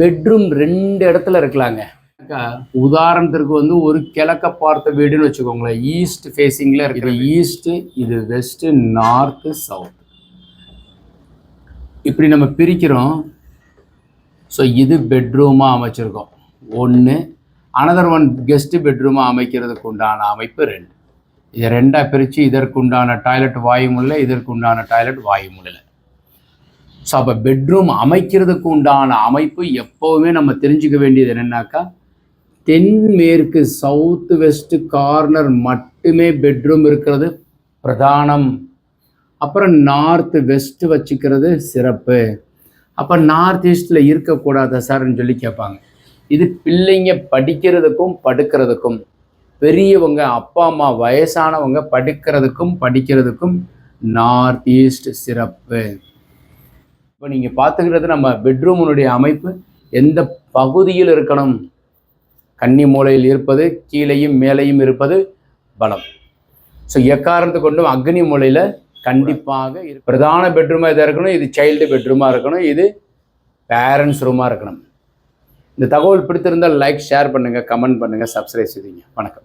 Bedroom ரெண்டு இடத்துல இருக்கலாங்க. உதாரணத்திற்கு வந்து ஒரு கிழக்க பார்த்த வீடுன்னு வச்சுக்கோங்களேன். ஈஸ்ட் ஃபேஸிங்கில் இருக்குது ஈஸ்ட்டு இது வெஸ்ட்டு நார்த்து சவுத் இப்படி நம்ம பிரிக்கிறோம். ஸோ இது பெட்ரூமாக அமைச்சிருக்கோம். ஒன்று அனதர் ஒன் கெஸ்ட் பெட்ரூமாக அமைக்கிறதுக்கு உண்டான அமைப்பு ரெண்டு. இது ரெண்டாக பிரித்து இதற்குண்டான டாய்லெட் வாயுமுள்ள இதற்குண்டான டாய்லெட் வாயுமுள்ள. ஸோ அப்போ பெட்ரூம் அமைக்கிறதுக்கு உண்டான அமைப்பு எப்போவுமே நம்ம தெரிஞ்சுக்க வேண்டியது என்னென்னாக்கா தென்மேற்கு சவுத்து வெஸ்ட்டு கார்னர் மட்டுமே பெட்ரூம் இருக்கிறது பிரதானம். அப்புறம் நார்த்து வெஸ்ட்டு வச்சுக்கிறது சிறப்பு. அப்போ நார்த் ஈஸ்டில் இருக்கக்கூடாதா சார்ன்னு சொல்லி கேட்பாங்க. இது பிள்ளைங்க படிக்கிறதுக்கும் படுக்கிறதுக்கும் பெரியவங்க அப்பா அம்மா வயசானவங்க படுக்கிறதுக்கும் படிக்கிறதுக்கும் நார்த் ஈஸ்ட் சிறப்பு. இப்போ நீங்கள் பார்த்துக்கிறது நம்ம பெட்ரூமினுடைய அமைப்பு எந்த பகுதியில் இருக்கணும்? கன்னி மூலையில் இருப்பது கீழேயும் மேலேயும் இருப்பது பலம். ஸோ எக்காரணத்தை கொண்டும் அக்னி மூலையில் கண்டிப்பாக இரு- பிரதான பெட்ரூமாக இதாக இருக்கணும்? இது சைல்டு பெட்ரூமாக இருக்கணும். இது பேரண்ட்ஸ் ரூமாக இருக்கணும். இந்த தகவல் பிடித்திருந்தால் லைக் ஷேர் பண்ணுங்கள் கமெண்ட் பண்ணுங்கள் சப்ஸ்கிரைப் செய்வீங்க வணக்கம்.